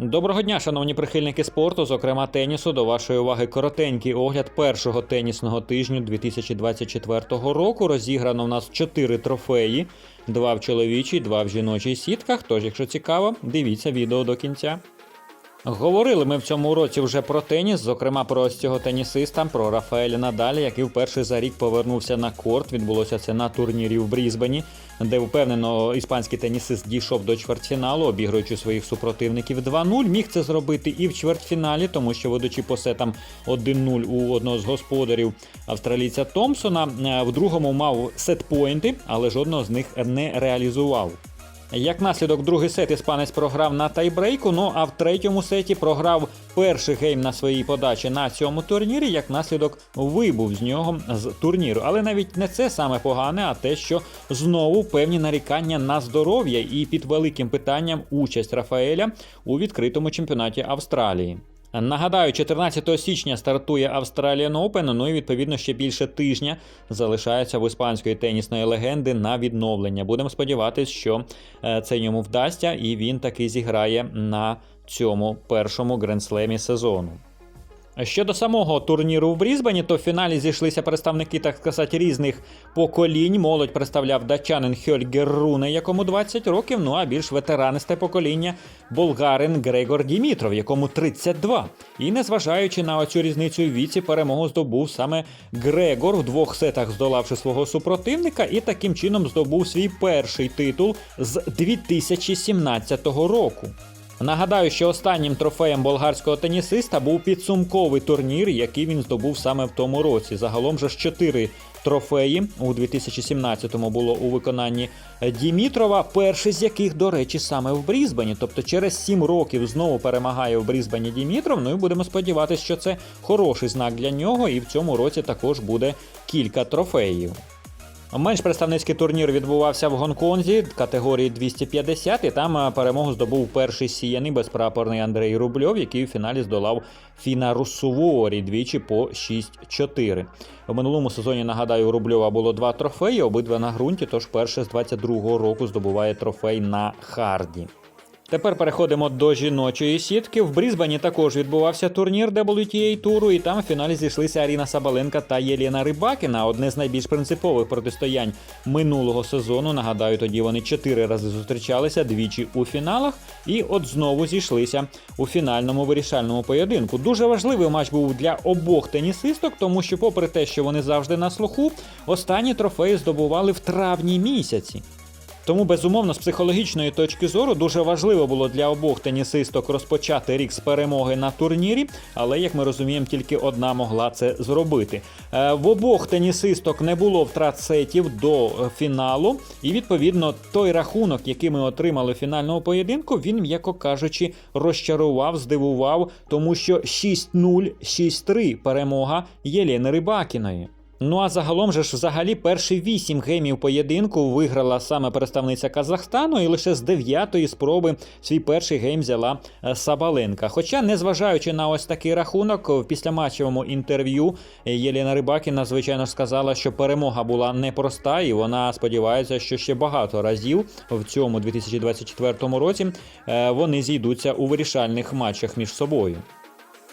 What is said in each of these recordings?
Доброго дня, шановні прихильники спорту, зокрема тенісу. До вашої уваги коротенький огляд першого тенісного тижню 2024 року. Розіграно в нас 4 трофеї: два в чоловічій, два в жіночій сітках. Тож, якщо цікаво, дивіться відео до кінця. Говорили ми в цьому році вже про теніс, зокрема про ось цього тенісиста, про Рафаеля Надаля, який вперше за рік повернувся на корт. Відбулося це на турнірі в Брізбені, де впевнено іспанський тенісист дійшов до чвертьфіналу, обігруючи своїх супротивників 2-0. Міг це зробити і в чвертьфіналі, тому що ведучи по сетам 1-0 у одного з господарів австралійця Томпсона. е, В другому мав сетпойнти, але жодного з них не реалізував. Як наслідок, другий сет іспанець програв на тайбрейку. Ну а в третьому сеті програв перший гейм на своїй подачі на цьому турнірі. Як наслідок вибув з нього з турніру. Але навіть не це саме погане, а те, що знову певні нарікання на здоров'я і під великим питанням участь Рафаеля у відкритому чемпіонаті Австралії. Нагадаю, 14 січня стартує Australian Open, ну і відповідно ще більше тижня залишається в іспанської тенісної легенди на відновлення. Будемо сподіватися, що е, це йому вдасться, і він таки зіграє на цьому першому гренслемі сезону. Щодо самого турніру в Брізбені, то в фіналі зійшлися представники, так сказати, різних поколінь. Молодь представляв датчанин Хьольгер Руне, якому 20 років. Ну а більш ветеранисте покоління болгарин Грегор Дімітров, якому 32. І незважаючи на оцю різницю в віці, перемогу здобув саме Грегор в двох сетах, здолавши свого супротивника, і таким чином здобув свій перший титул з 2017 року. Нагадаю, що останнім трофеєм болгарського тенісиста був підсумковий турнір, який він здобув саме в тому році. Загалом же ж чотири трофеї у 2017-му було у виконанні Дімітрова, перший з яких, до речі, саме в Брізбені. Тобто через сім років знову перемагає в Брізбені Дімітров. Ну і будемо сподіватися, що це хороший знак для нього, і в цьому році також буде кілька трофеїв. Менш представницький турнір відбувався в Гонконзі категорії 250, і там е, перемогу здобув перший сіяний безпрапорний Андрей Рубльов, який у фіналі здолав Фіна Руссуворі двічі по 6-4. У минулому сезоні, нагадаю, у Рубльова було два трофеї, обидва на ґрунті, тож перше з 22-го року здобуває трофей на харді. Тепер переходимо до жіночої сітки. В Брізбені також відбувався турнір WTA туру, і там в фіналі зійшлися Аріна Сабаленка та Єліна Рибакіна. Одне з найбільш принципових протистоянь минулого сезону. Нагадаю, тоді вони чотири рази зустрічалися двічі у фіналах, і от знову зійшлися у фінальному вирішальному поєдинку. Дуже важливий матч був для обох тенісисток, тому що, попри те, що вони завжди на слуху, останні трофеї здобували в травні місяці. Тому, безумовно, з психологічної точки зору дуже важливо було для обох тенісисток розпочати рік з перемоги на турнірі, але як ми розуміємо, тільки одна могла це зробити. Е, В обох тенісисток не було втрат сетів до фіналу, і відповідно той рахунок, який ми отримали в фінальному поєдинку, він, м'яко кажучи, розчарував, здивував, тому що 6-0, 6-3 перемога Єлени Рибакіної. Ну а загалом же ж взагалі перші вісім геймів поєдинку виграла саме представниця Казахстану, і лише з дев'ятої спроби свій перший гейм взяла е, Сабаленка. Хоча, незважаючи на ось такий рахунок, в післяматчевому інтерв'ю е, Єліна Рибакіна, звичайно сказала, що перемога була непроста, і вона сподівається, що ще багато разів в цьому 2024 році е, вони зійдуться у вирішальних матчах між собою.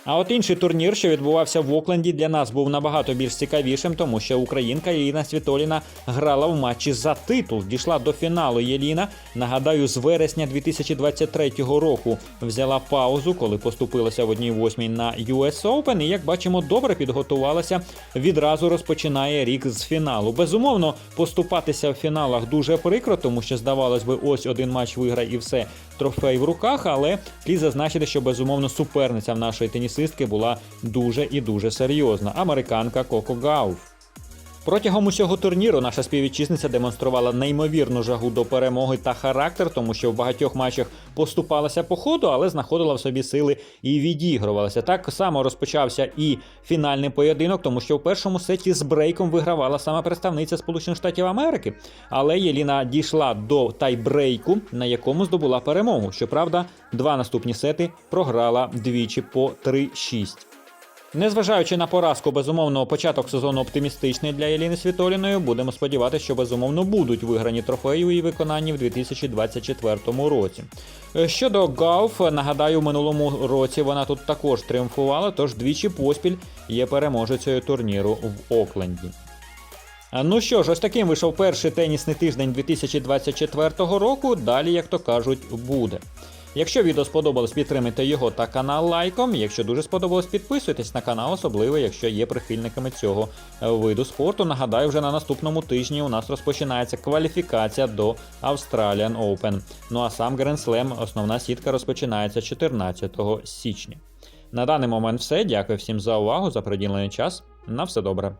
А от інший турнір, що відбувався в Окленді, для нас був набагато більш цікавішим, тому що українка Єліна Світоліна грала в матчі за титул. Дійшла до фіналу Єліна. Нагадаю, з вересня 2023 року взяла паузу, коли поступилася в одній восьмій на US Open. І як бачимо, добре підготувалася. Відразу розпочинає рік з фіналу. Безумовно, поступатися в фіналах дуже прикро, тому що здавалось би, ось один матч виграє і все трофей в руках. Але слід зазначити, що безумовно суперниця в нашої тенісистки була дуже і дуже серйозна. Американка Коко Гауф. Протягом усього турніру наша співвітчизниця демонструвала неймовірну жагу до перемоги та характер, тому що в багатьох матчах поступалася по ходу, але знаходила в собі сили і відігрувалася. Так само розпочався і фінальний поєдинок, тому що в першому сеті з брейком вигравала саме представниця Сполучених Штатів Америки. Але Єліна дійшла до тайбрейку, на якому здобула перемогу. Щоправда, два наступні сети програла двічі по 3-6. Незважаючи на поразку, безумовно, початок сезону оптимістичний для Еліни Світоліної. Будемо сподіватися, що безумовно будуть виграні трофеї у її виконанні в 2024 році. Е, Щодо Гауф, нагадаю, в минулому році вона тут також тріумфувала, тож двічі поспіль є переможецею турніру в Окленді. Ну що ж, ось таким вийшов перший тенісний тиждень 2024 року. Далі, як то кажуть, буде. Якщо відео сподобалось, підтримайте його та канал лайком. Якщо дуже сподобалось, підписуйтесь на канал, особливо якщо є прихильниками цього е, виду спорту. Нагадаю, вже на наступному тижні у нас розпочинається кваліфікація до Australian Open. Ну а сам Grand Slam, основна сітка розпочинається 14 січня. На даний момент все. Дякую всім за увагу, за приділений час. На все добре.